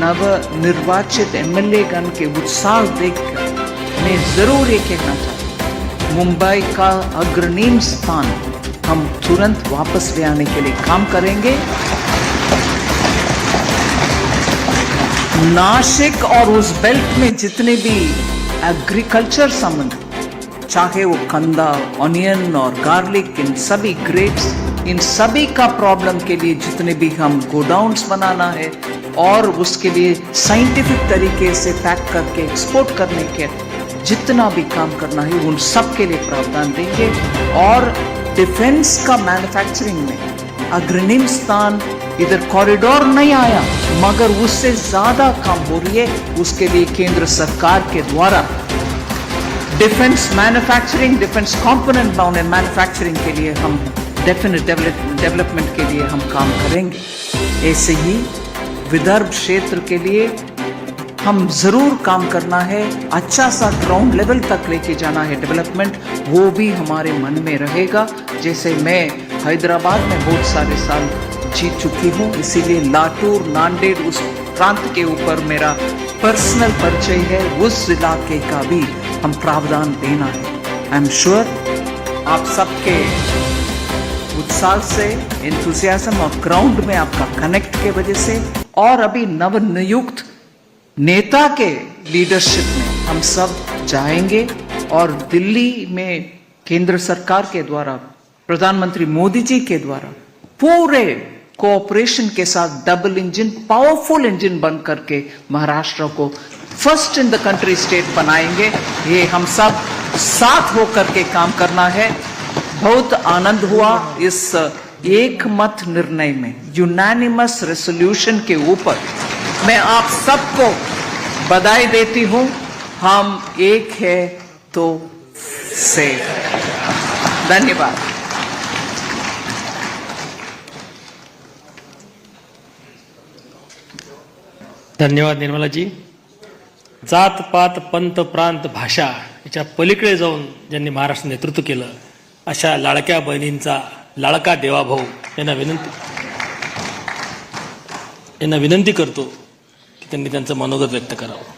नव निर्वाचित एमएलए गण के उत्साह देखकर मैं ज़रूर ये कहना चाहता मुंबई का अग्रणी स्थान हम तुरंत वापस ले आने के लिए काम करेंगे। नासिक और उस बेल्ट में जितने भी एग्रीकल्चर संबंध, चाहे वो कंदा ऑनियन और गार्लिक इन सभी ग्रेप्स इन सभी का प्रॉब्लम के लिए जितने भी हम गोडाउन्स बनाना है और उसके लिए साइंटिफिक तरीके से पैक करके एक्सपोर्ट करने के जितना भी काम करना है, उन सब के लिए प्रावधान देंगे। और डिफेंस का मैन्युफैक्चरिंग में अग्रणी स्थान इधर कॉरिडोर नहीं आया, मगर उससे ज़्यादा काम हो रही है। उसके लिए केंद्र सरकार के द्वारा defence manufacturing defence component bound manufacturing के लिए हम डेफिनेट डेवलपमेंट के लिए हम काम करेंगे। ऐसे ही विदर्भ क्षेत्र के लिए हम ज़रूर काम करना है। अच्छा सा ग्राउंड लेवल तक लेके जाना है डेवलपमेंट वो भी हमारे मन में रहेगा। जैसे मैं हैदराबाद में बहुत सारे साल जीत चुकी हूँ, इसीलिए लातूर, नांदेड़, उस प्रांत के ऊपर मेरा पर्सनल परिचय है। उस इलाके का भी हम प्रावधान देना है। आई एम श्योर आप सबके उत्साह से और ग्राउंड में आपका कनेक्ट के वजह से, और अभी नव नियुक्त नेता के लीडरशिप में हम सब जाएँगे, और दिल्ली में केंद्र सरकार के द्वारा, प्रधानमंत्री मोदी जी के द्वारा, पूरे कोऑपरेशन के साथ डबल इंजन पावरफुल इंजन बन करके महाराष्ट्र को first in the country state बनाएँगे। ये हम सब साथ होकर के काम करना है। बहुत आनंद हुआ इस एक मत निर्णय में यूनानिमस रेसोल्यूशन के ऊपर। मैं आप सबको बधाई देती हूं। हम एक है तो से धन्यवाद। धन्यवाद निर्मलाजी। जात पात पंत प्रांत भाषा याच्या पलीकडे जाऊन ज्यांनी महाराष्ट्र नेतृत्व केलं अशा लाडक्या बहिणींचा लाडका देवाभाऊ यांना विनंती. यांना विनंती करतो की त्यांनी त्यांचं मनोगत व्यक्त करावं.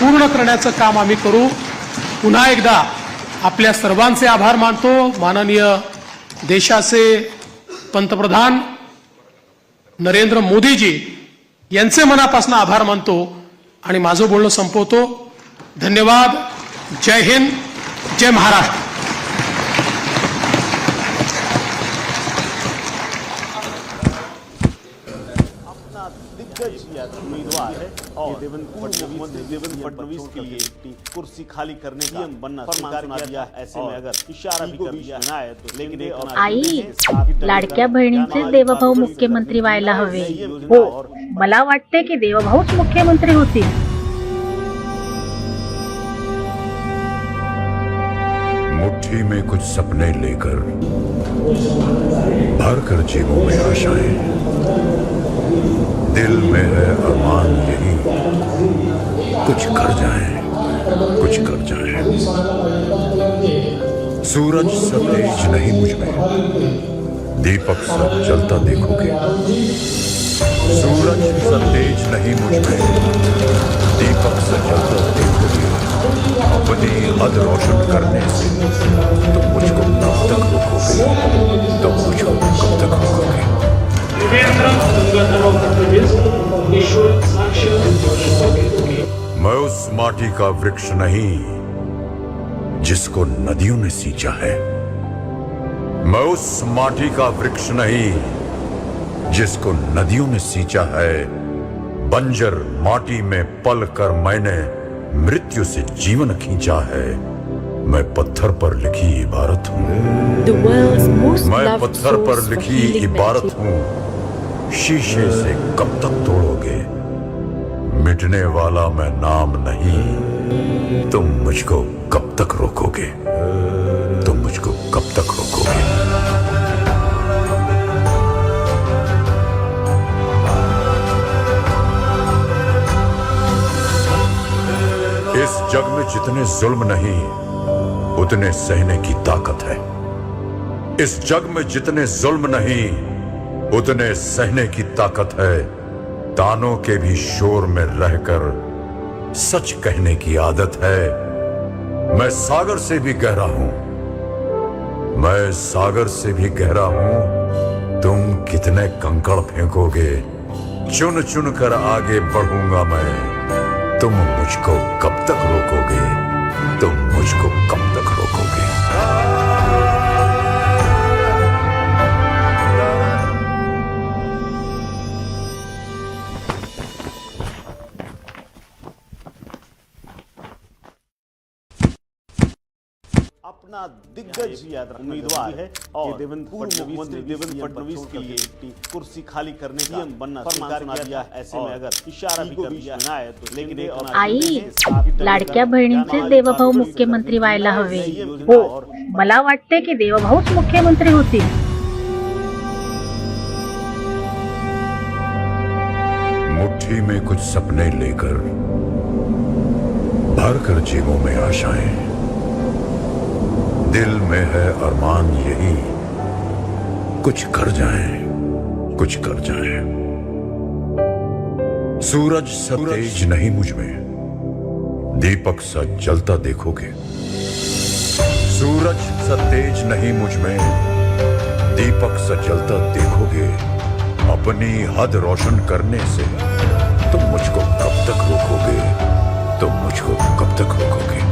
पूर्ण करण्याचं काम आम्ही करू. पुन्हा एकदा आपल्या सर्वांचे आभार मानतो. माननीय देशाचे पंतप्रधान नरेंद्र मोदीजी यांचे मनापासून आभार मानतो आणि माझं बोलणं संपवतो. धन्यवाद. जय हिंद. जय महाराष्ट्र. दिग्गज उम्मीदवार है और देवेंद्र फडणवीस देवेंद्र फडणवीस के लिए कुर्सी खाली करने का बनना स्वीकार किया दिया ऐसे में अगर इशारा भी कर दिया है तो लेकिन आई लाडक्या बहिणींचे देवभाऊ मुख्यमंत्री व्हायला हवे। हो मला वाटते की देवभाऊच मुख्यमंत्री होतील. मुट्ठी में कुछ सपने लेकर भर कर जेबों में आशाएं। दिल में है अरमान यही। कुछ कर जाए, कुछ कर जाए। सूरज सा तेज नहीं मुझमें। दीपक सा जलता देखोगे। सूरज सा तेज नहीं मुझमें। दीपक सा जलता देखोगे। अपनी हद रोशन करने से तुम मुझको कब तक रोकोगे। माटी का वृक्ष नहीं जिसको नदियों ने सींचा है। मैं उस माटी का वृक्ष नहीं जिसको नदियों ने सींचा है। बंजर माटी में पल कर मैंने मृत्यु से जीवन खींचा है। मैं पत्थर पर लिखी इबारत हूँ। मैं पत्थर पर लिखी इबारत. हूँ। शीशे से कब तक तोड़ोगे? मिटने वाला मैं नाम नहीं। तुम मुझको कब तक रोकोगे? तुम मुझको कब तक रोकोगे? इस जग में जितने जुल्म नहीं, उतने सहने की ताकत है। इस जग में जितने जुल्म नहीं, उतने सहने की ताकत है। तानों के भी शोर में रहकर सच कहने की आदत है। मैं सागर से भी गहरा हूँ। मैं सागर से भी गहरा हूँ। तुम कितने कंकड़ फेंकोगे। चुन चुन कर आगे बढ़ूँगा मैं। तुम मुझको कब तक रोकोगे? तुम मुझको कब तक रोकोगे? अपना दिग्गज उम्मीदवार है और देवेंद्र पूर्व मुख्यमंत्री देवेंद्र फडणवीस के लिए कुर्सी खाली करने का बनना स्वीकार किया दिया ऐसे में अगर इशारा भी कर दिया। है तो लेकिन आई लाडक्या बहिणींचे देवभाऊ मुख्यमंत्री व्हायला हवे हो मला वाटते की देवभाऊच मुख्यमंत्री होतील मुट्ठी में कुछ सपने लेकर भर कर जेबों में आशाएं। दिल में है अरमान यही। कुछ कर जाए कुछ कर जाए। सूरज सा तेज नहीं मुझमें। दीपक सा जलता देखोगे। सूरज सा तेज नहीं मुझमें। दीपक सा जलता देखोगे। अपनी हद रोशन करने से तुम मुझको कब तक रोकोगे? तुम मुझको कब तक रोकोगे?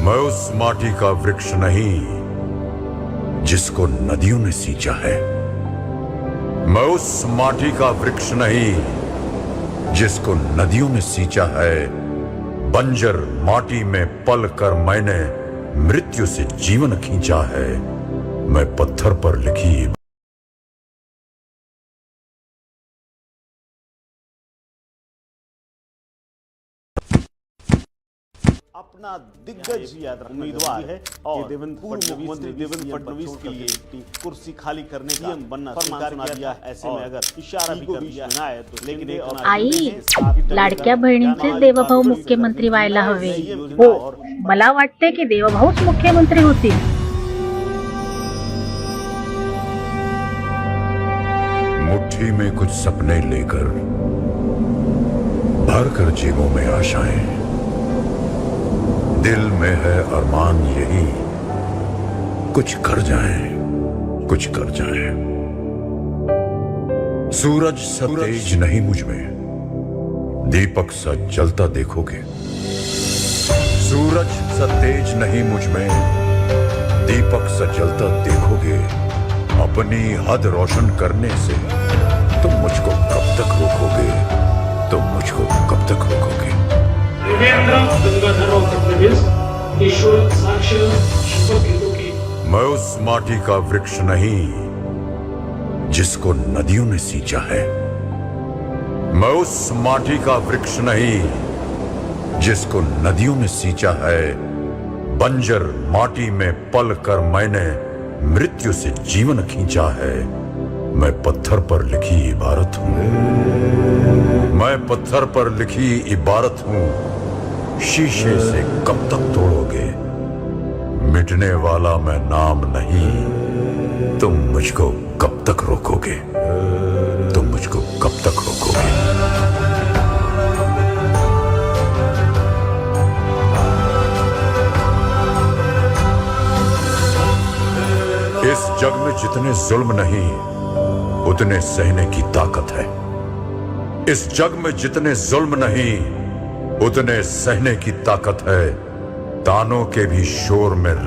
मैं उस माटी का वृक्ष नहीं जिसको नदियों ने सींचा है मैं उस माटी का वृक्ष नहीं जिसको नदियों ने सींचा है बंजर माटी में पल कर मैंने मृत्यु से जीवन खींचा है मैं पत्थर पर लिखी अपना दिग्गज उम्मीदवार है और देवेंद्र पूर्व मुख्यमंत्री देवेंद्र फडणवीस के लिए कुर्सी खाली करने का बनना स्वीकार किया दिया ऐसे में अगर इशारा भी कर दिया है। तो लेकिन आई लाडक्या बहिणींचे देवभाऊ मुख्यमंत्री व्हायला हवे। हो मला वाटते की देवभाऊच मुख्यमंत्री होतील. मुट्ठी में कुछ सपने लेकर भर कर जेबों में आशाएं। दिल में है अरमान यही। कुछ कर जाए कुछ कर जाए। सूरज सा तेज नहीं मुझमें। दीपक सा जलता देखोगे। सूरज सा तेज नहीं मुझमें। दीपक सा जलता देखोगे। अपनी हद रोशन करने से तुम मुझको कब तक रोकोगे? तुम मुझको कब तक रोकोगे? मैं उस माटी का वृक्ष नहीं, जिसको नदियों ने सींचा है। मैं उस माटी का वृक्ष नहीं, जिसको नदियों ने सींचा है। बंजर माटी में पल कर मैंने मृत्यु से जीवन खींचा है। मैं पत्थर पर लिखी इबारत हूँ। मैं पत्थर पर लिखी इबारत हूँ। शीशे से कब तक तोड़ोगे? मिटने वाला मैं नाम नहीं। तुम मुझको कब तक रोकोगे? तुम मुझको कब तक रोकोगे? इस जग में जितने जुल्म नहीं, उतने सहने की ताकत है। इस जग में जितने जुल्म नहीं उतने सहने की ताकत है तानों के भी शोर में